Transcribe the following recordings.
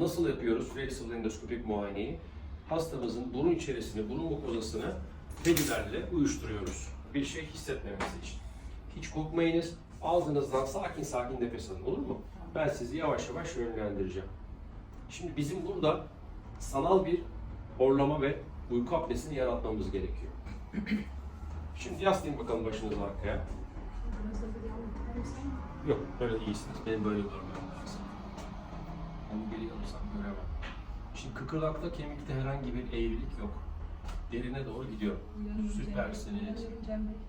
Nasıl yapıyoruz flexible endoskopik muayeneyi? Hastamızın burun içerisini, burun mukozasını pedülerle uyuşturuyoruz. Bir şey hissetmemesi için. Hiç korkmayınız. Ağzınızdan sakin sakin nefes alın olur mu? Ben sizi yavaş yavaş yönlendireceğim. Şimdi bizim burada sanal bir horlama ve uyku apnesini yaratmamız gerekiyor. Şimdi yaslayın bakalım başınızı arkaya. Yok, böyle iyisiniz. Benim böyle görmem Onu geri alırsam göremem. Şimdi kıkırdakta kemikte herhangi bir eğrilik yok. Derine doğru gidiyor. Süpersiniz.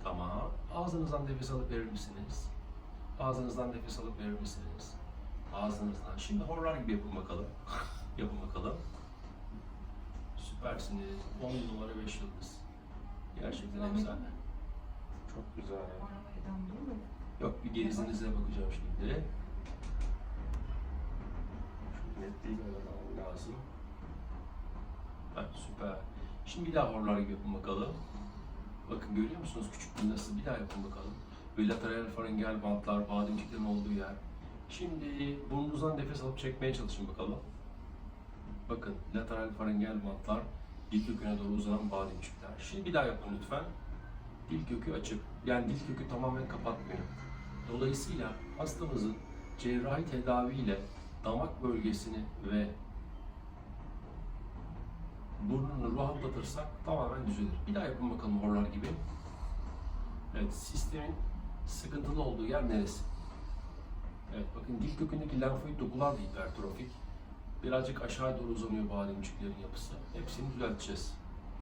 Tamam. Ağzınızdan nefes alıp verir misiniz? Ağzınızdan nefes alıp verir misiniz? Ağzınızdan. Şimdi horlar gibi yapın bakalım. yapın bakalım. Süpersiniz. 10 numara 5 yıldız. Gerçekten güzel. Çok güzel. Yok bir gerizinize bakacağım şimdi. Ayarlamam lazım. Heh, süper. Şimdi bir daha horlar yapın bakalım. Bakın görüyor musunuz küçük bir nasıl? Bir daha yapın bakalım. Ve lateral faringel bantlar, bademciklerin olduğu yer. Şimdi burnunuzdan nefes alıp çekmeye çalışın bakalım. Bakın lateral faringel bantlar, dil köküne doğru uzanan bademcikler. Şimdi bir daha yapın lütfen. Dil kökü açık. Yani dil kökü tamamen kapatmıyor. Dolayısıyla hastamızın cerrahi tedaviyle damak bölgesini ve burnunu rahatlatırsak tamamen düzelir. Bir daha yapın bakalım horlar gibi. Evet, sistemin sıkıntılı olduğu yer neresi? Evet, bakın dil kökündeki lenfoid dokular da hipertrofik. Birazcık aşağı doğru uzanıyor bademciklerin yapısı. Hepsini düzelteceğiz.